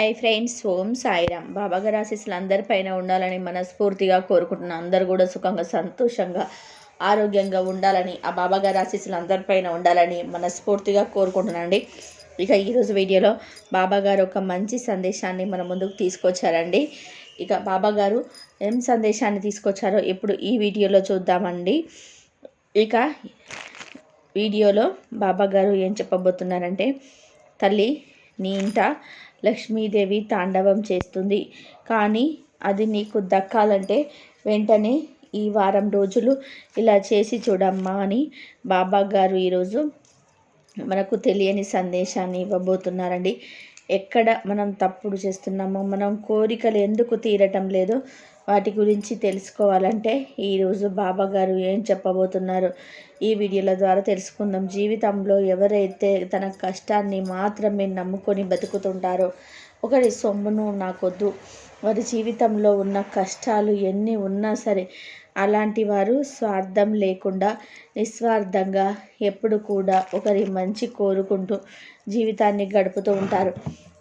I friends ఓం సాయిరామ్. బాబాగారు ఆశీస్సులు అందరిపైన ఉండాలని మనస్ఫూర్తిగా కోరుకుంటున్నాను అందరు కూడా సుఖంగా సంతోషంగా ఆరోగ్యంగా ఉండాలని ఆ బాబాగారు ఆశీస్సులు అందరిపైన ఉండాలని మనస్ఫూర్తిగా కోరుకుంటున్నానండి. ఇక ఈరోజు వీడియోలో బాబాగారు ఒక మంచి సందేశాన్ని మన ముందుకు తీసుకొచ్చారండి. ఇక బాబాగారు ఏం సందేశాన్ని తీసుకొచ్చారో ఇప్పుడు ఈ వీడియోలో చూద్దామండి. ఇక వీడియోలో బాబాగారు ఏం చెప్పబోతున్నారంటే తల్లి నీ ఇంట లక్ష్మీదేవి తాండవం చేస్తుంది. కానీ అది నీకు దక్కాలంటే వెంటనే ఈ వారం రోజులు ఇలా చేసి చూడమ్మా అని బాబా గారు ఈరోజు మనకు తెలియని సందేశాన్ని ఇవ్వబోతున్నారండి. ఎక్కడ మనం తప్పుడు చేస్తున్నామో మనం కోరికలు ఎందుకు తీరటం లేదో వాటి గురించి తెలుసుకోవాలంటే ఈరోజు బాబా గారు ఏం చెప్పబోతున్నారు? ఈ వీడియోల ద్వారా తెలుసుకుందాం. జీవితంలో ఎవరైతే తన కష్టాన్ని మాత్రమే నమ్ముకొని బతుకుతుంటారో ఒకరి సొమ్మును నాకొద్దు. వారి జీవితంలో ఉన్న కష్టాలు ఎన్ని ఉన్నా సరే అలాంటి వారు స్వార్థం లేకుండా నిస్వార్థంగా ఎప్పుడు కూడా ఒకరి మంచి కోరుకుంటూ జీవితాన్ని గడుపుతూ ఉంటారు.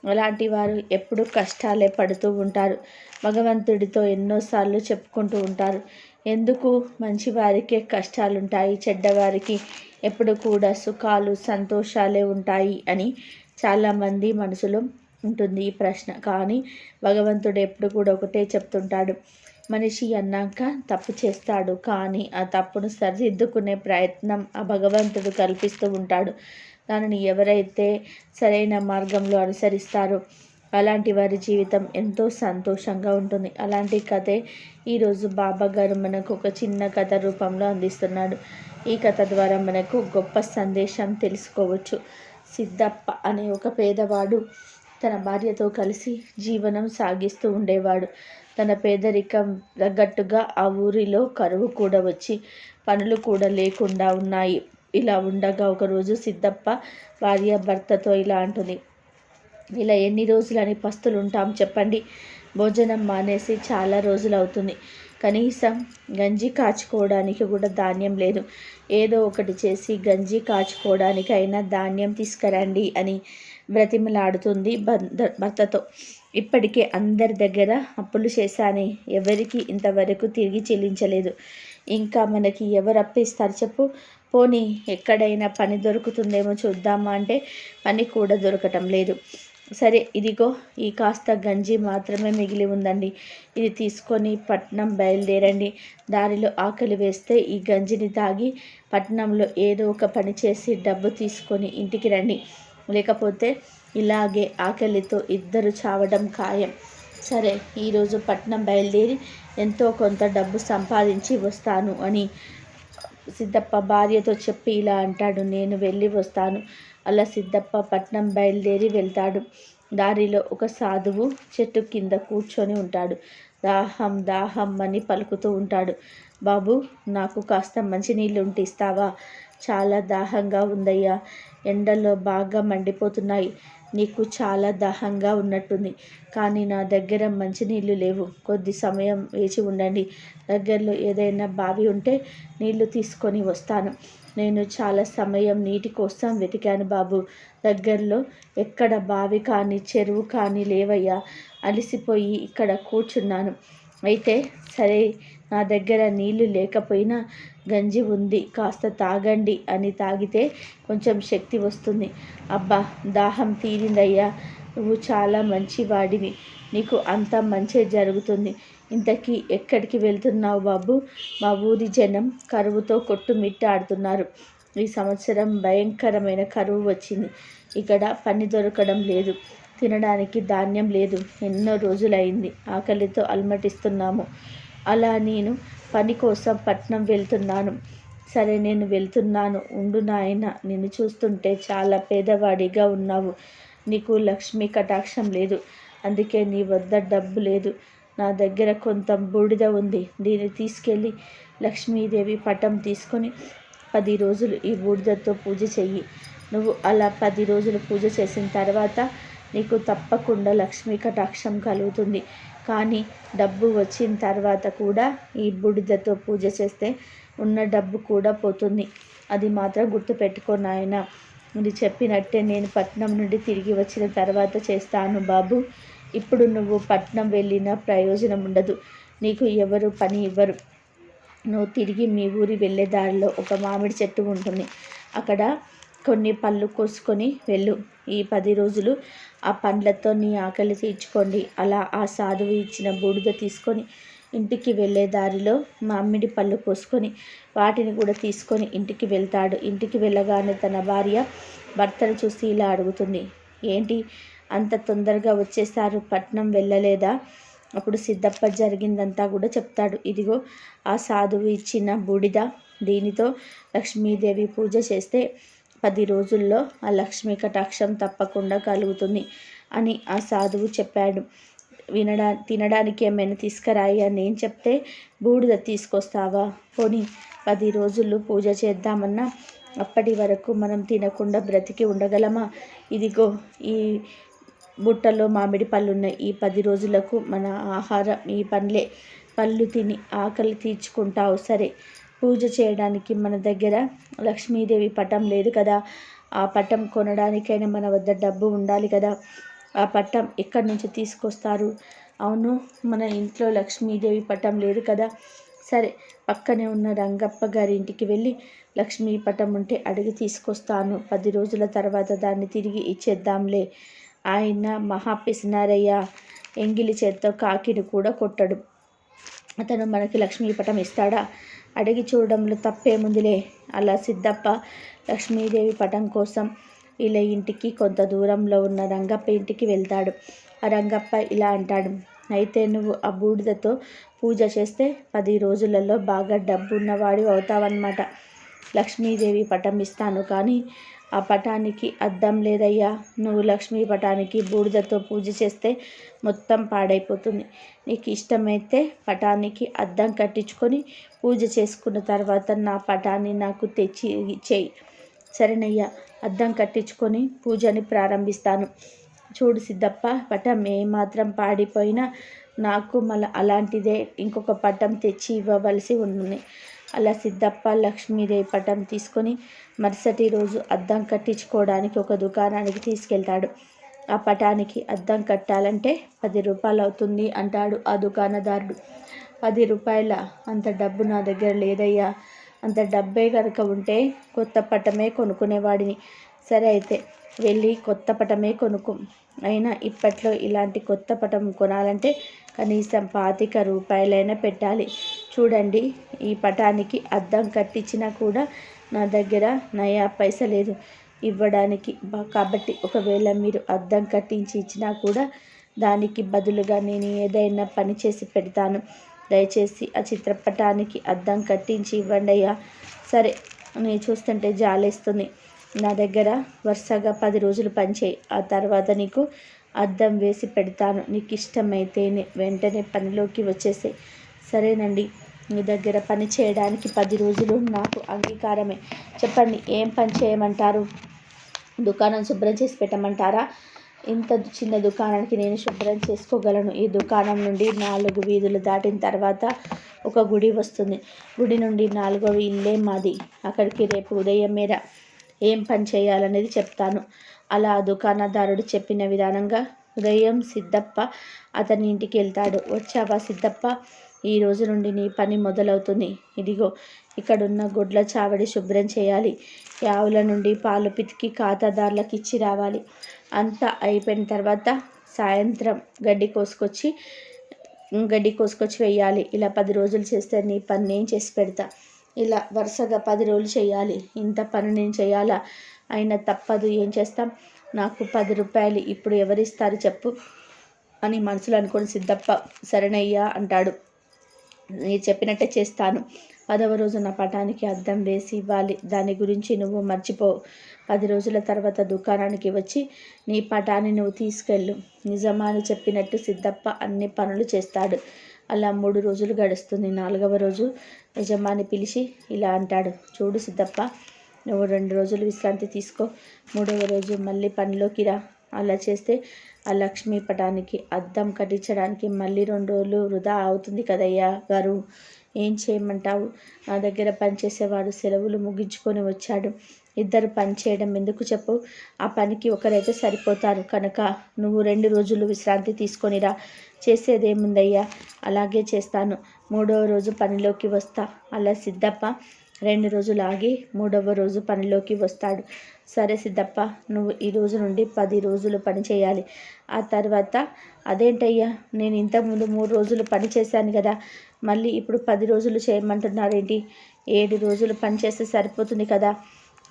అలాంటి వారు ఎప్పుడు కష్టాలే పడుతూ ఉంటారు. భగవంతుడితో ఎన్నోసార్లు చెప్పుకుంటూ ఉంటారు. ఎందుకు? మంచి వారికే కష్టాలుంటాయి చెడ్డవారికి ఎప్పుడు కూడా సుఖాలు సంతోషాలే ఉంటాయి అని చాలామంది మనసులో ఉంటుంది ఈ ప్రశ్న. కానీ భగవంతుడు ఎప్పుడు కూడా ఒకటే చెప్తుంటాడు. మనిషి అన్నాక తప్పు చేస్తాడు కానీ ఆ తప్పును సరిదిద్దుకునే ప్రయత్నం ఆ భగవంతుడు కల్పిస్తూ ఉంటాడు. దానిని ఎవరైతే సరైన మార్గంలో అనుసరిస్తారో అలాంటి వారి జీవితం ఎంతో సంతోషంగా ఉంటుంది. అలాంటి కథే ఈరోజు బాబా గారు మనకు ఒక చిన్న కథ రూపంలో అందిస్తున్నాడు. ఈ కథ ద్వారా మనకు గొప్ప సందేశం తెలుసుకోవచ్చు. సిద్ధప్ప అనే ఒక పేదవాడు తన భార్యతో కలిసి జీవనం సాగిస్తూ ఉండేవాడు. తన పేదరికం తగ్గట్టుగా ఆ ఊరిలో కరువు కూడా వచ్చి పనులు కూడా లేకుండా ఉన్నాయి. ఇలా ఉండగా ఒకరోజు సిద్ధప్ప భార్య భర్తతో ఇలా అంటుంది. ఇలా ఎన్ని రోజులని పస్తులు ఉంటాం చెప్పండి. భోజనం మానేసి చాలా రోజులు అవుతుంది కనీసం గంజి కాచుకోవడానికి కూడా ధాన్యం లేదు. ఏదో ఒకటి చేసి గంజి కాచుకోవడానికైనా ధాన్యం తీసుకురండి అని బ్రతిమలాడుతుంది భర్తతో. ఇప్పటికే అందరి దగ్గర అప్పులు చేశాని. ఎవరికి ఇంతవరకు తిరిగి చెల్లించలేదు. ఇంకా మనకి ఎవరు అప్పిస్తారు చెప్పు. పోనీ ఎక్కడైనా పని దొరుకుతుందేమో చూద్దామా అంటే పని కూడా దొరకటం లేదు. సరే ఇదిగో ఈ కాస్త గంజి మాత్రమే మిగిలి ఉందండి. ఇది తీసుకొని పట్నం బయలుదేరండి. దారిలో ఆకలి వేస్తే ఈ గంజిని తాగి పట్నంలో ఏదో ఒక పని చేసి డబ్బు తీసుకొని ఇంటికి రండి. లేకపోతే ఇలాగే ఆకలితో ఇద్దరు చావడం ఖాయం. సరే ఈరోజు పట్నం బయలుదేరి ఎంతో కొంత డబ్బు సంపాదించి వస్తాను అని సిద్ధప్ప భార్యతో చెప్పి ఇలా అంటాడు. నేను వెళ్ళి వస్తాను. అలా సిద్ధప్ప పట్నం బయలుదేరి వెళ్తాడు. దారిలో ఒక సాధువు చెట్టు కింద కూర్చొని ఉంటాడు. దాహం దాహం అని పలుకుతూ ఉంటాడు. బాబు నాకు కాస్త మంచినీళ్ళు ఉంటే ఇస్తావా? చాలా దాహంగా ఉందయ్యా. ఎండల్లో బాగా మండిపోతున్నాయి. నీకు చాలా దాహంగా ఉన్నట్టుంది. కానీ నా దగ్గర మంచినీళ్ళు లేవు. కొద్ది సమయం వేచి ఉండండి. దగ్గరలో ఏదైనా బావి ఉంటే నీళ్ళు తీసుకొని వస్తాను. నేను చాలా సమయం నీటి కోసం వెతికాను బాబు. దగ్గరలో ఎక్కడ బావి కానీ చెరువు కానీ లేవయ్యా? అలసిపోయి ఇక్కడ కూర్చున్నాను. అయితే సరే నా దగ్గర నీళ్ళు లేకపోయినా గంజి ఉంది. కాస్త తాగండి అని తాగితే కొంచెం శక్తి వస్తుంది. అబ్బా దాహం తీరిందయ్యా. నువ్వు చాలా మంచివాడివి. నీకు అంత మంచి జరుగుతుంది. ఇంతకీ ఎక్కడికి వెళ్తున్నావు బాబు? మా ఊరి జనం కరువుతో కొట్టుమిట్టాడుతున్నారు. ఈ సంవత్సరం భయంకరమైన కరువు వచ్చింది. ఇక్కడ పని దొరకడం లేదు. తినడానికి ధాన్యం లేదు. ఎన్నో రోజులైంది. ఆకలితో అలమటిస్తున్నాము. అలా నేను పని కోసం పట్నం వెళ్తున్నాను. సరే నేను వెళ్తున్నాను. ఉండు నాయన. నిన్ను చూస్తుంటే చాలా పేదవాడిగా ఉన్నావు. నీకు లక్ష్మి కటాక్షం లేదు. అందుకే నీ వద్ద డబ్బు లేదు. నా దగ్గర కొంత బూడిద ఉంది. దీన్ని తీసుకెళ్ళి లక్ష్మీదేవి పటం తీసుకొని పది రోజులు ఈ బూడిదతో పూజ చెయ్యి. నువ్వు అలా పది రోజులు పూజ చేసిన తర్వాత నీకు తప్పకుండా లక్ష్మీ కటాక్షం కలుగుతుంది. కానీ డబ్బు వచ్చిన తర్వాత కూడా ఈ బూడిదతో పూజ చేస్తే ఉన్న డబ్బు కూడా పోతుంది. అది మాత్రం గుర్తుపెట్టుకో నాయన. నువ్వు చెప్పినట్టే నేను పట్నం నుండి తిరిగి వచ్చిన తర్వాత చేస్తాను బాబు. ఇప్పుడు నువ్వు పట్నం వెళ్ళిన ప్రయోజనం ఉండదు. నీకు ఎవరు పని ఇవ్వరు. నువ్వు తిరిగి మీ ఊరి వెళ్ళే దారిలో ఒక మామిడి చెట్టు ఉంటుంది. అక్కడ కొన్ని పళ్ళు కోసుకొని వెళ్ళు. ఈ పది రోజులు ఆ పండ్లతో నీ ఆకలి తీర్చుకోండి. అలా ఆ సాధువు ఇచ్చిన బూడిద తీసుకొని ఇంటికి వెళ్ళే దారిలో మామిడి పళ్ళు కోసుకొని వాటిని కూడా తీసుకొని ఇంటికి వెళ్తాడు. ఇంటికి వెళ్ళగానే తన భార్య భర్తను చూసి ఇలా అడుగుతుంది. ఏంటి? అంత తొందరగా వచ్చేసారు? పట్నం వెళ్ళలేదా అప్పుడు సిద్ధప్ప జరిగిందంతా కూడా చెప్తాడు. ఇదిగో ఆ సాధువు ఇచ్చిన బూడిద దీనితో లక్ష్మీదేవి పూజ చేస్తే పది రోజుల్లో ఆ లక్ష్మీ కటాక్షం తప్పకుండా కలుగుతుంది అని ఆ సాధువు చెప్పాడు. వినడా తినడానికి ఏమైనా తీసుకురాయి అని నేను చెప్తే బూడిద తీసుకొస్తావా? పోనీ పది రోజులు పూజ చేద్దామన్నా అప్పటి వరకు మనం తినకుండా బ్రతికి ఉండగలమా? ఇదిగో ఈ బుట్టలో మామిడి పళ్ళు ఉన్నాయి ఈ పది రోజులకు మన ఆహారం ఈ పండ్లే. పళ్ళు తిని ఆకలి తీర్చుకుంటావు. సరే పూజ చేయడానికి మన దగ్గర లక్ష్మీదేవి పటం లేదు కదా. ఆ పటం కొనడానికైనా మన వద్ద డబ్బు ఉండాలి కదా. ఆ పట్టం ఎక్కడి నుంచి తీసుకొస్తారు? అవును మన ఇంట్లో లక్ష్మీదేవి పటం లేదు కదా. సరే పక్కనే ఉన్న రంగప్ప గారి ఇంటికి వెళ్ళి లక్ష్మీ పటం ఉంటే అడిగి తీసుకొస్తాను. పది రోజుల తర్వాత దాన్ని తిరిగి ఇచ్చేద్దాంలే. ఆయన మహాపిసినారయ్య ఎంగిలి చేత్తో కాకిని కూడా కొట్టడు. అతను మనకి లక్ష్మీ పటం ఇస్తాడా? అడిగి చూడడంలో తప్పేముందిలే. అలా సిద్ధప్ప లక్ష్మీదేవి పటం కోసం ఇలా ఇంటికి కొంత దూరంలో ఉన్న రంగప్ప ఇంటికి వెళ్తాడు. ఆ రంగప్ప ఇలా అంటాడు అయితే నువ్వు ఆ బూడిదతో పూజ చేస్తే పది రోజులలో బాగా డబ్బు ఉన్నవాడి అవుతావన్నమాట. లక్ష్మీదేవి పటం ఇస్తాను కానీ ఆ పటానికి అద్దం లేదయ్యా. నువ్వు లక్ష్మీ పటానికి బూడిదతో పూజ చేస్తే మొత్తం పాడైపోతుంది. నీకు ఇష్టమైతే పటానికి అద్దం కట్టించుకొని పూజ చేసుకున్న తర్వాత నా పటాన్ని నాకు తెచ్చి చేయి. సరేనయ్యా అద్దం కట్టించుకొని పూజని ప్రారంభిస్తాను. చూడు సిద్ధప్ప పటం ఏమాత్రం పాడిపోయినా నాకు మళ్ళీ అలాంటిదే. ఇంకొక పటం తెచ్చి ఇవ్వవలసి ఉంది. అలా సిద్ధప్ప లక్ష్మీదేవి పటం తీసుకొని మరుసటి రోజు అద్దం కట్టించుకోవడానికి ఒక దుకాణానికి తీసుకెళ్తాడు. ఆ పటానికి అద్దం కట్టాలంటే పది రూపాయలు అవుతుంది అంటాడు ఆ దుకాణదారుడు. పది రూపాయల అంత డబ్బు నా దగ్గర లేదయ్యా. అంత డబ్బే కనుక ఉంటే కొత్త పటమే కొనుక్కునేవాడిని. సరే అయితే వెళ్ళి కొత్త పటమే కొనుక్కో. అయినా ఇప్పట్లో ఇలాంటి కొత్త పటం కొనాలంటే కనీసం పాతిక రూపాయలైనా పెట్టాలి. చూడండి ఈ పటానికి అద్దం కట్టించినా కూడా నా దగ్గర నయా పైస లేదు. ఇవ్వడానికి కాబట్టి ఒకవేళ మీరు అద్దం కట్టించి ఇచ్చినా కూడా దానికి బదులుగా నేను ఏదైనా పని చేసి పెడతాను. దయచేసి ఆ చిత్రపటానికి అద్దం కట్టించి ఇవ్వండి అయ్యా. సరే నేను చూస్తుంటే జాలేస్తుంది. నా దగ్గర వరుసగా పది రోజులు పనిచేయి. ఆ తర్వాత నీకు అద్దం వేసి పెడతాను. నీకు ఇష్టమైతేనే వెంటనే పనిలోకి వచ్చేసే సరేనండి మీ దగ్గర పని చేయడానికి పది రోజులు నాకు అంగీకారమే. చెప్పండి ఏం పని చేయమంటారు? దుకాణం శుభ్రం చేసి పెట్టమంటారా? ఇంత చిన్న దుకాణానికి నేను శుభ్రం చేసుకోగలను. ఈ దుకాణం నుండి నాలుగు వీధులు దాటిన తర్వాత ఒక గుడి వస్తుంది. గుడి నుండి నాలుగవ ఇల్లే మాది. అక్కడికి రేపు ఉదయం మీద ఏం పని చేయాలనేది చెప్తాను. అలా దుకాణదారుడు చెప్పిన విధానంగా ఉదయం సిద్ధప్ప అతని ఇంటికి వెళ్తాడు. వచ్చావా సిద్ధప్ప? ఈ రోజు నుండి నీ పని మొదలవుతుంది. ఇదిగో ఇక్కడున్న గుడ్ల చావడి శుభ్రం చేయాలి. ఆవుల నుండి పాలు పితికి ఖాతాదారులకు ఇచ్చి రావాలి. అంతా అయిపోయిన తర్వాత సాయంత్రం గడ్డి కోసుకొచ్చి గడ్డి కోసుకొచ్చి వేయాలి. ఇలా పది రోజులు చేస్తే నీ పని నేను చేసి పెడతా. ఇలా వరుసగా పది రోజులు చేయాలి. ఇంత పని నేను చేయాలా? అయినా తప్పదు. ఏం చేస్తాం? నాకు పది రూపాయలు ఇప్పుడు ఎవరిస్తారు చెప్పు అని మనసులో అనుకుని సిద్ధప్ప సరేనయ్యా అంటాడు. నేను చెప్పినట్టే చేస్తాను. పదవ రోజు నా పటానికి అద్దం వేసి ఇవ్వాలి. దాని గురించి నువ్వు మర్చిపో. పది రోజుల తర్వాత దుకాణానికి వచ్చి నీ పటాన్ని నువ్వు తీసుకెళ్ళు. నిజమా అని చెప్పినట్టు సిద్ధప్ప అన్ని పనులు చేస్తాడు. అలా మూడు రోజులు గడుస్తుంది. నాలుగవ రోజు యజమాని పిలిచి ఇలా అంటాడు. చూడు సిద్ధప్ప నువ్వు రెండు రోజులు విశ్రాంతి తీసుకో. మూడవ రోజు మళ్ళీ పనిలోకి రా. అలా చేస్తే ఆ లక్ష్మీ పటానికి అద్దం కట్టించడానికి మళ్ళీ రెండు రోజులు వృధా అవుతుంది కదయ్యా గారు. ఏం చేయమంటావు? నా దగ్గర పనిచేసేవాడు సెలవులు ముగించుకొని వచ్చాడు. ఇద్దరు పని చేయడం ఎందుకు చెప్పు? ఆ పనికి ఒకరైతే సరిపోతారు. కనుక నువ్వు రెండు రోజులు విశ్రాంతి తీసుకొనిరా చేసేదేముందయ్యా? అలాగే చేస్తాను. మూడవ రోజు పనిలోకి వస్తా. అలా సిద్ధప్ప రెండు రోజులు ఆగి మూడవ రోజు పనిలోకి వస్తాడు. సరే సిద్ధప్ప నువ్వు ఈ రోజు నుండి పది రోజులు పని చేయాలి. ఆ తర్వాత అదేంటయ్యా? నేను ఇంతకుముందు మూడు రోజులు పని చేశాను కదా. మళ్ళీ ఇప్పుడు పది రోజులు చేయమంటున్నారేంటి? ఏడు రోజులు పని చేస్తే సరిపోతుంది కదా.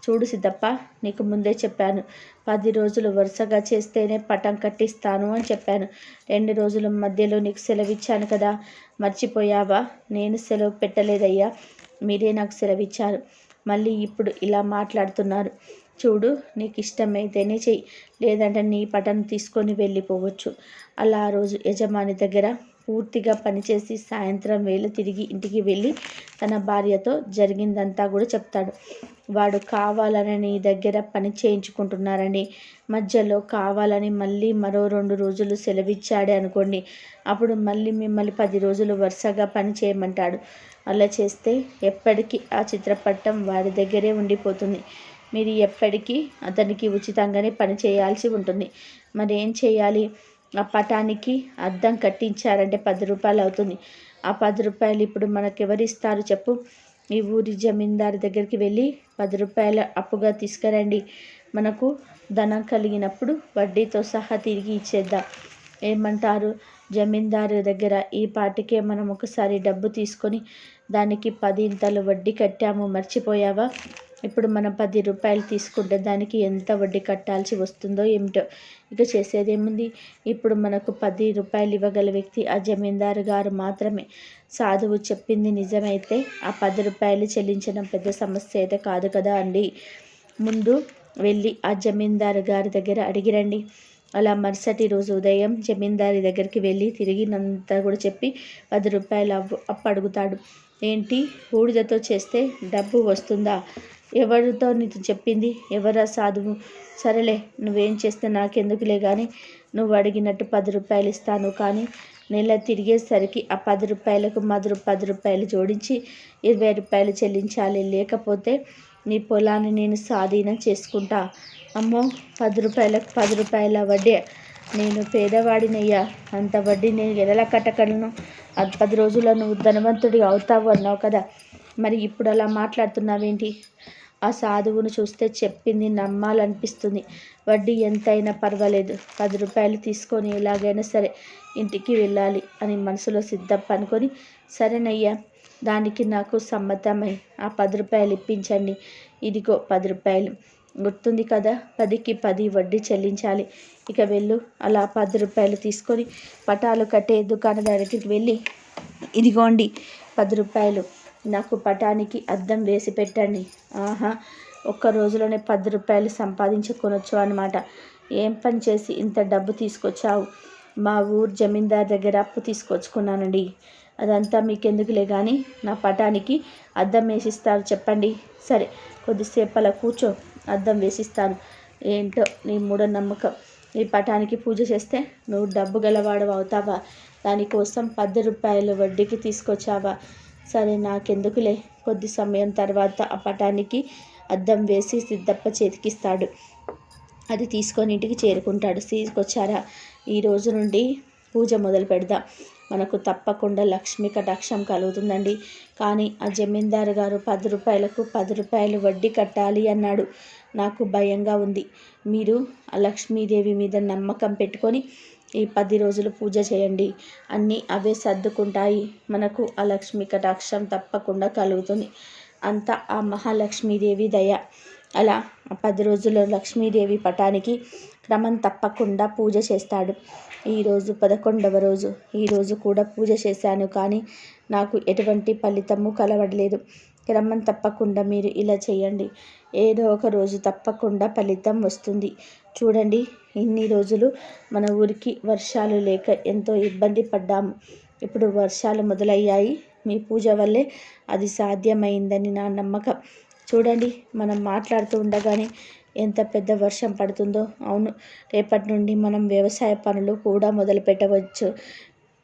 చూడు సిద్ధప్ప నీకు ముందే చెప్పాను. పది రోజులు వరుసగా చేస్తేనే పటం కట్టిస్తాను అని చెప్పాను. రెండు రోజుల మధ్యలో నీకు సెలవు ఇచ్చాను కదా. మర్చిపోయావా? నేను సెలవు పెట్టలేదయ్యా. మీరే నాకు సెలవు ఇచ్చారు మళ్ళీ ఇప్పుడు ఇలా మాట్లాడుతున్నారు. చూడు నీకు ఇష్టమైతేనే చెయ్యి. లేదంటే నీ పటం తీసుకొని వెళ్ళిపోవచ్చు. అలా ఆ రోజు యజమాని దగ్గర పూర్తిగా పనిచేసి సాయంత్రం వేళ తిరిగి ఇంటికి వెళ్ళి తన భార్యతో జరిగిందంతా కూడా చెప్తాడు. వాడు కావాలని నీ దగ్గర పని చేయించుకుంటున్నారని మధ్యలో కావాలని మళ్ళీ మరో రెండు రోజులు సెలవిచ్చాడే అనుకోండి అప్పుడు మళ్ళీ మిమ్మల్ని పది రోజులు వరుసగా పని చేయమంటాడు. అలా చేస్తే ఎప్పటికీ ఆ చిత్రపటం వాడి దగ్గరే ఉండిపోతుంది. మీరు ఎప్పటికీ అతనికి ఉచితంగానే పని చేయాల్సి ఉంటుంది. మరి ఏం చేయాలి? ఆ పటానికి అద్దం కట్టించారంటే పది రూపాయలు అవుతుంది. ఆ పది రూపాయలు ఇప్పుడు మనకు ఎవరిస్తారు చెప్పు? ఈ ఊరి జమీందారు దగ్గరికి వెళ్ళి పది రూపాయలు అప్పుగా తీసుకురండి. మనకు ధనం కలిగినప్పుడు వడ్డీతో సహా తిరిగి ఇచ్చేద్దాం. ఏమంటారు? జమీందారు దగ్గర ఈ పాటికే మనం ఒకసారి డబ్బు తీసుకొని దానికి పది ఇంతలు వడ్డీ కట్టాము. మర్చిపోయావా? ఇప్పుడు మనం పది రూపాయలు తీసుకుంటే దానికి ఎంత వడ్డీ కట్టాల్సి వస్తుందో ఏమిటో. ఇక చేసేదేముంది ఇప్పుడు మనకు పది రూపాయలు ఇవ్వగల వ్యక్తి ఆ జమీందారు గారు మాత్రమే. సాధువు చెప్పింది నిజమైతే ఆ పది రూపాయలు చెల్లించడం పెద్ద సమస్య అయితే కాదు కదా అండి. ముందు వెళ్ళి ఆ జమీందారు గారి దగ్గర అడిగిరండి అలా మరుసటి రోజు ఉదయం జమీందారి దగ్గరికి వెళ్ళి తిరిగినంతా కూడా చెప్పి పది రూపాయలు అప్పు అప్పు అడుగుతాడు. ఏంటి? బూడిదతో చేస్తే డబ్బు వస్తుందా? ఎవరితో నీకు చెప్పింది? ఎవరా సాధువు? సరేలే నువ్వేం చేస్తే నాకెందుకులే కానీ నువ్వు అడిగినట్టు పది రూపాయలు ఇస్తాను కానీ నెల తిరిగేసరికి ఆ పది రూపాయలకు మధురు పది రూపాయలు జోడించి ఇరవై రూపాయలు చెల్లించాలి. లేకపోతే నీ పొలాన్ని నేను స్వాధీనం చేసుకుంటా. అమ్మో పది రూపాయలకు పది రూపాయల వడ్డీ. నేను పేదవాడినయ్యా అంత వడ్డీ నేను ఎలా కట్టగలను. పది రోజుల్లో నువ్వు ధనవంతుడిగా అవుతావు అన్నావు కదా. మరి ఇప్పుడు అలా మాట్లాడుతున్నావేంటి? ఆ సాధువును చూస్తే చెప్పింది నమ్మాలనిపిస్తుంది. వడ్డీ ఎంతైనా పర్వాలేదు. పది రూపాయలు తీసుకొని ఎలాగైనా సరే ఇంటికి వెళ్ళాలి అని మనసులో సిద్ధప్ప అనుకొని సరేనయ్యా దానికి నాకు సమ్మతమై. ఆ పది రూపాయలు ఇప్పించండి. ఇదిగో పది రూపాయలు. గుర్తుంది కదా పదికి పది వడ్డీ చెల్లించాలి. ఇక వెళ్ళు. అలా పది రూపాయలు తీసుకొని పటాలు కట్టే దుకాణదారికి వెళ్ళి ఇదిగోండి పది రూపాయలు. నాకు పటానికి అద్దం వేసి పెట్టండి. ఆహా ఒక్క రోజులోనే పది రూపాయలు సంపాదించుకొనొచ్చు అనమాట ఏం పని చేసి ఇంత డబ్బు తీసుకొచ్చావు? మా ఊరు జమీందార్ దగ్గర అప్పు తీసుకొచ్చుకున్నానండి. అదంతా మీకెందుకులే కానీ నా పటానికి అద్దం వేసిస్తారు చెప్పండి. సరే కొద్దిసేపు అలా కూర్చో అద్దం వేసిస్తాను. ఏంటో నీ మూఢనమ్మకం. నీ పటానికి పూజ చేస్తే నువ్వు డబ్బు గలవాడు అవుతావా? దానికోసం పది రూపాయలు వడ్డీకి తీసుకొచ్చావా? సరే నాకెందుకులే. కొద్ది సమయం తర్వాత ఆ పటానికి అద్దం వేసి సిద్ధప్ప చేతికిస్తాడు. అది తీసుకొని ఇంటికి చేరుకుంటాడు. తీసుకొచ్చారా ఈ రోజు నుండి పూజ మొదలు పెడదాం. మనకు తప్పకుండా లక్ష్మీ కటాక్షం కలుగుతుందండి. కానీ ఆ జమీందారు గారు పది రూపాయలకు పది రూపాయలు వడ్డీ కట్టాలి అన్నాడు. నాకు భయంగా ఉంది. మీరు ఆ లక్ష్మీదేవి మీద నమ్మకం పెట్టుకొని ఈ పది రోజులు పూజ చేయండి. అన్నీ అవే సర్దుకుంటాయి. మనకు ఆ లక్ష్మి కటాక్షం తప్పకుండా కలుగుతుంది. అంతా ఆ మహాలక్ష్మీదేవి దయ. అలా పది రోజుల్లో లక్ష్మీదేవి పటానికి క్రమం తప్పకుండా పూజ చేస్తాడు. ఈరోజు పదకొండవ రోజు. ఈరోజు కూడా పూజ చేశాను కానీ నాకు ఎటువంటి ఫలితము కలవడలేదు క్రమం తప్పకుండా మీరు ఇలా చేయండి. ఏదో ఒక రోజు తప్పకుండా ఫలితం వస్తుంది. చూడండి ఇన్ని రోజులు మన ఊరికి వర్షాలు లేక ఎంతో ఇబ్బంది పడ్డాము. ఇప్పుడు వర్షాలు మొదలయ్యాయి. మీ పూజ వల్లే అది సాధ్యమైందని నా నమ్మకం. చూడండి మనం మాట్లాడుతూ ఉండగానే ఎంత పెద్ద వర్షం పడుతుందో. అవును రేపటి నుండి మనం వ్యవసాయ పనులు కూడా మొదలు పెట్టవచ్చు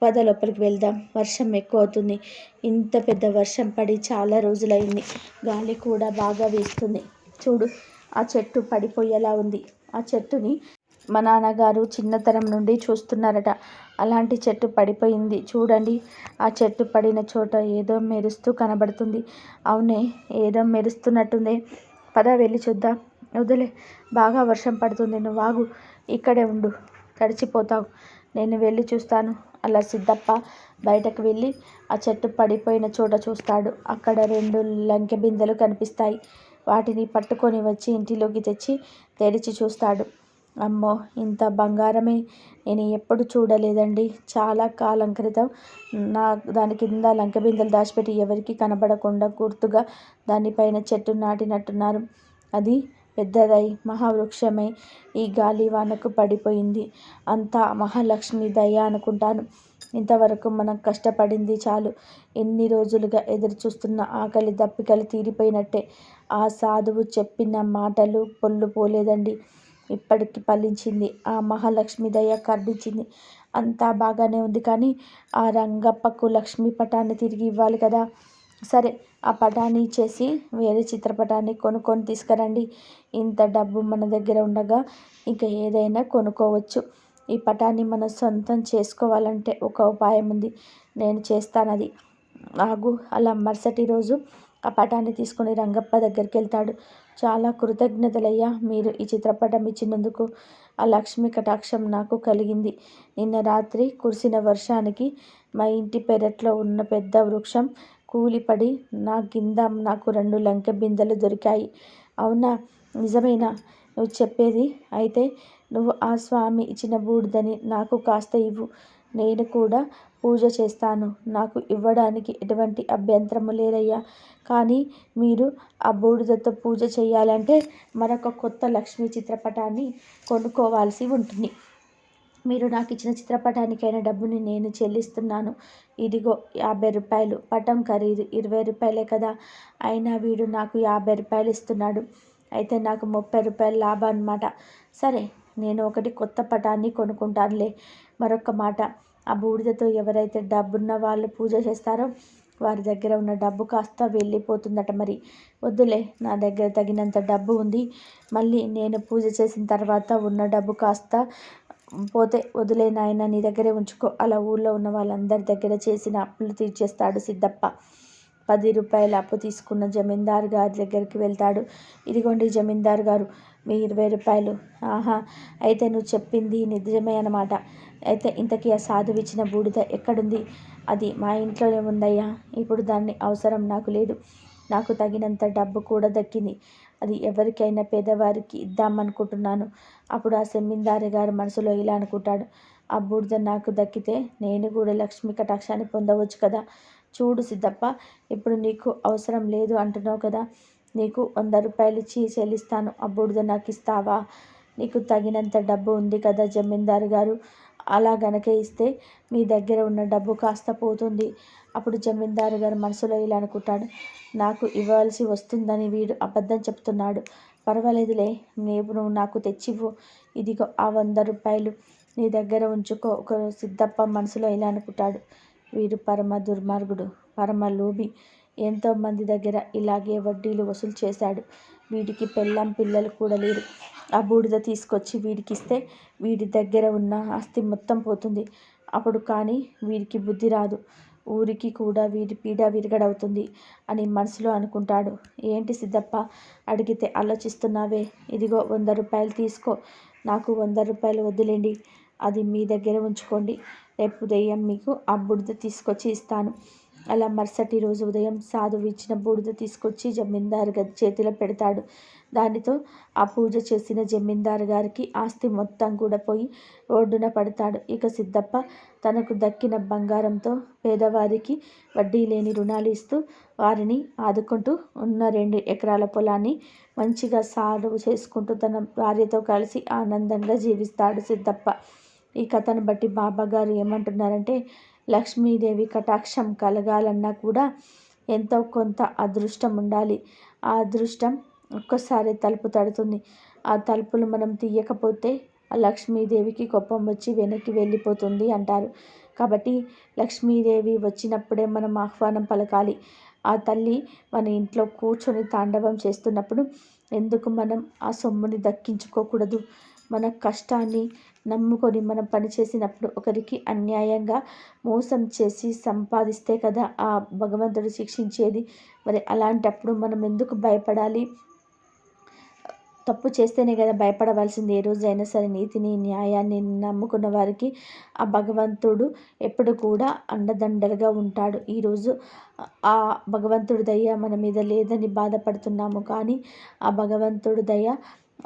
పద లోపలికి వెళ్దాం. వర్షం ఎక్కువ అవుతుంది ఇంత పెద్ద వర్షం పడి చాలా రోజులైంది. గాలి కూడా బాగా వీస్తుంది. చూడు ఆ చెట్టు పడిపోయేలా ఉంది. ఆ చెట్టుని మా నాన్నగారు చిన్నతనం నుండి చూస్తున్నారట. అలాంటి చెట్టు పడిపోయింది. చూడండి ఆ చెట్టు పడిన చోట ఏదో మెరుస్తూ కనబడుతుంది. అవునే ఏదో మెరుస్తున్నట్టుంది. పద వెళ్ళి చూద్దాం. వదిలే బాగా వర్షం పడుతుంది. నువ్వు వాగు ఇక్కడే ఉండు. తడిచిపోతావు. నేను వెళ్ళి చూస్తాను. అలా సిద్ధప్ప బయటకు వెళ్ళి ఆ చెట్టు పడిపోయిన చోట చూస్తాడు. అక్కడ రెండు లంకె బిందెలు కనిపిస్తాయి. వాటిని పట్టుకొని వచ్చి ఇంటిలోకి తెచ్చి తెరిచి చూస్తాడు. అమ్మో ఇంత బంగారమే. నేను ఎప్పుడు చూడలేదండి. చాలా కాలం క్రితం నా దాని కింద లంక బిందెలు దాచిపెట్టి ఎవరికి కనబడకుండా గుర్తుగా దానిపైన చెట్టు నాటినట్టున్నారు. అది పెద్దదై మహావృక్షమై ఈ గాలి వానకు పడిపోయింది. అంతా మహాలక్ష్మి దయ అనుకుంటాను. ఇంతవరకు మనం కష్టపడింది చాలు. ఎన్ని రోజులుగా ఎదురు చూస్తున్న ఆకలి దప్పికలు తీరిపోయినట్టే ఆ సాధువు చెప్పిన మాటలు పొల్లు పోలేదండి. ఇప్పటికి ఫలించింది. ఆ మహాలక్ష్మి దయ కర్ణించింది. అంతా బాగానే ఉంది కానీ ఆ రంగప్పకు లక్ష్మీ పటాన్ని తిరిగి ఇవ్వాలి కదా. సరే ఆ పటాన్ని ఇచ్చేసి వేరే చిత్రపటాన్ని కొనుక్కొని తీసుకురండి. ఇంత డబ్బు మన దగ్గర ఉండగా ఇంకా ఏదైనా కొనుక్కోవచ్చు. ఈ పటాన్ని మనం సొంతం చేసుకోవాలంటే ఒక ఉపాయం ఉంది. నేను చేస్తానది. ఆగు అలా మరుసటి రోజు ఆ పటాన్ని తీసుకొని రంగప్ప దగ్గరికి వెళ్తాడు. చాలా కృతజ్ఞతలయ్యా మీరు ఈ చిత్రపటం ఇచ్చినందుకు. ఆ లక్ష్మి కటాక్షం నాకు కలిగింది. నిన్న రాత్రి కురిసిన వర్షానికి మా ఇంటి పెరట్లో ఉన్న పెద్ద వృక్షం కూలిపడి నా కింద నాకు రెండు లంకె బిందెలు దొరికాయి. అవునా? నిజమేనా? నువ్వు చెప్పేది అయితే నువ్వు ఆ స్వామి ఇచ్చిన బూడిదని నాకు కాస్త ఇవ్వు. నేను కూడా పూజ చేస్తాను. నాకు ఇవ్వడానికి ఎటువంటి అభ్యంతరము లేదయ్యా. కానీ మీరు ఆ బూడిదతో పూజ చేయాలంటే మరొక కొత్త లక్ష్మీ చిత్రపటాన్ని కొనుక్కోవాల్సి ఉంటుంది. మీరు నాకు ఇచ్చిన చిత్రపటానికైన డబ్బుని నేను చెల్లిస్తున్నాను. ఇదిగో యాభై రూపాయలు. పటం ఖరీదు. ఇరవై రూపాయలే కదా. అయినా వీడు నాకు యాభై రూపాయలు ఇస్తున్నాడు. అయితే నాకు ముప్పై రూపాయలు లాభం అనమాట సరే నేను ఒకటి కొత్త పటాన్ని కొనుక్కుంటానులే. మరొక మాట. ఆ బూడిదతో ఎవరైతే డబ్బున్న వాళ్ళు పూజ చేస్తారో వారి దగ్గర ఉన్న డబ్బు కాస్త వెళ్ళిపోతుందట మరి. వద్దులే నా దగ్గర తగినంత డబ్బు ఉంది. మళ్ళీ నేను పూజ చేసిన తర్వాత ఉన్న డబ్బు కాస్త పోతే వదిలే నాయన నీ దగ్గరే ఉంచుకో. అలా ఊళ్ళో ఉన్న వాళ్ళందరి దగ్గర చేసిన అప్పులు తీర్చేస్తాడు సిద్ధప్ప. పది రూపాయల అప్పు తీసుకున్న జమీందారు గారి దగ్గరికి వెళ్తాడు. ఇదిగోండి జమీందారు గారు మీ ఇరవై రూపాయలు. ఆహా అయితే నువ్వు చెప్పింది నిజమే అనమాట అయితే ఇంతకీ ఆ సాధువు ఇచ్చిన బూడిద ఎక్కడుంది? అది మా ఇంట్లోనే ఉందయ్యా. ఇప్పుడు దాన్ని అవసరం నాకు లేదు. నాకు తగినంత డబ్బు కూడా దక్కింది. అది ఎవరికైనా పేదవారికి ఇద్దామనుకుంటున్నాను. అప్పుడు ఆ సెమ్మిందారి గారు మనసులో ఇలా అనుకుంటాడు. ఆ బూడిద నాకు దక్కితే నేను కూడా లక్ష్మీ కటాక్షాన్ని పొందవచ్చు కదా? చూడు సిద్ధప్ప ఇప్పుడు నీకు అవసరం లేదు అంటున్నావు కదా? నీకు వంద రూపాయలు ఇచ్చి చెల్లిస్తాను. ఆ బూడిద నాకు ఇస్తావా? నీకు తగినంత డబ్బు ఉంది కదా జమీందారు గారు? అలా గనక ఇస్తే మీ దగ్గర ఉన్న డబ్బు కాస్త పోతుంది. అప్పుడు జమీందారు గారు మనసులో ఇలా అనుకుంటాడు. నాకు ఇవ్వాల్సి వస్తుందని వీడు అబద్ధం చెప్తున్నాడు. పర్వాలేదులే నేను నువ్వు నాకు తెచ్చివ్వు. ఇదిగో ఆ వంద రూపాయలు నీ దగ్గర ఉంచుకో. ఒక సిద్ధప్ప మనసులో ఇలా అనుకుంటాడు. వీడు పరమ దుర్మార్గుడు పరమ లోబి ఎంతోమంది దగ్గర ఇలాగే వడ్డీలు వసూలు చేశాడు. వీడికి పెళ్ళం పిల్లలు కూడా లేరు. ఆ బూడిద తీసుకొచ్చి వీడికి ఇస్తే వీడి దగ్గర ఉన్న ఆస్తి మొత్తం పోతుంది. అప్పుడు కానీ వీడికి బుద్ధి రాదు. ఊరికి కూడా వీడి పీడ విరగడవుతుంది అని మనసులో అనుకుంటాడు. ఏంటి సిద్ధప్ప? అడిగితే ఆలోచిస్తున్నావే. ఇదిగో వంద రూపాయలు తీసుకో. నాకు వంద రూపాయలు వదిలేండి అది మీ దగ్గర ఉంచుకోండి. రేపు ఉదయం మీకు ఆ బుడిద తీసుకొచ్చి ఇస్తాను. అలా మరుసటి రోజు ఉదయం సాధువు ఇచ్చిన బూడిద తీసుకొచ్చి జమీందారు గారి చేతిలో పెడతాడు. దానితో ఆ పూజ చేసిన జమీందారు గారికి ఆస్తి మొత్తం కూడా పోయి రోడ్డున పడతాడు. ఇక సిద్ధప్ప తనకు దక్కిన బంగారంతో పేదవారికి వడ్డీ లేని రుణాలు ఇస్తూ వారిని ఆదుకుంటూ ఉన్న రెండు ఎకరాల పొలాన్ని మంచిగా సాగు చేసుకుంటూ తన భార్యతో కలిసి ఆనందంగా జీవిస్తాడు సిద్ధప్ప. ఈ కథను బట్టి బాబా గారు ఏమంటున్నారంటే లక్ష్మీదేవి కటాక్షం కలగాలన్నా కూడా ఎంతో కొంత అదృష్టం ఉండాలి. ఆ అదృష్టం ఒక్కసారి తలుపు తడుతుంది. ఆ తలుపులు మనం తీయకపోతే ఆ లక్ష్మీదేవికి కోపం వచ్చి వెనక్కి వెళ్ళిపోతుంది అంటారు. కాబట్టి లక్ష్మీదేవి వచ్చినప్పుడే మనం ఆహ్వానం పలకాలి. ఆ తల్లి మన ఇంట్లో కూర్చొని తాండవం చేస్తున్నప్పుడు ఎందుకు మనం ఆ సొమ్ముని దక్కించుకోకూడదు? మన కష్టాన్ని నమ్ముకొని మనం పనిచేసినప్పుడు ఒకరికి అన్యాయంగా మోసం చేసి సంపాదిస్తే కదా ఆ భగవంతుడు శిక్షించేది. మరి అలాంటప్పుడు మనం ఎందుకు భయపడాలి? తప్పు చేస్తేనే కదా భయపడవలసింది. ఏ రోజైనా సరే నీతిని న్యాయాన్ని నమ్ముకున్న వారికి ఆ భగవంతుడు ఎప్పుడు కూడా అండదండలుగా ఉంటాడు. ఈరోజు ఆ భగవంతుడి దయ మన మీద లేదని బాధపడుతున్నాము కానీ ఆ భగవంతుడి దయ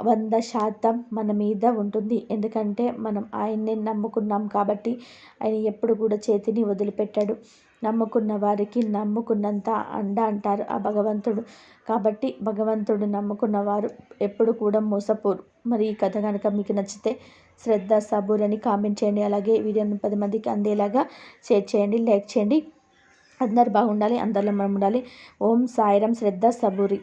వంద శాతం మన మీద ఉంటుంది. ఎందుకంటే మనం ఆయన్నే నమ్ముకున్నాం కాబట్టి ఆయన ఎప్పుడు కూడా చేతిని వదిలిపెట్టాడు. నమ్ముకున్న వారికి నమ్ముకున్నంత అండ అంటారు ఆ భగవంతుడు. కాబట్టి భగవంతుడు నమ్ముకున్న వారు ఎప్పుడు కూడా మోసపోరు. మరి ఈ కథ కనుక మీకు నచ్చితే శ్రద్ధ సబూర్ అని కామెంట్ చేయండి. అలాగే వీడియోని పది మందికి అందేలాగా షేర్ చేయండి లైక్ చేయండి. అందరు బాగుండాలి అందరిలో మనం ఉండాలి. ఓం సాయిరం శ్రద్ధ సబూరి.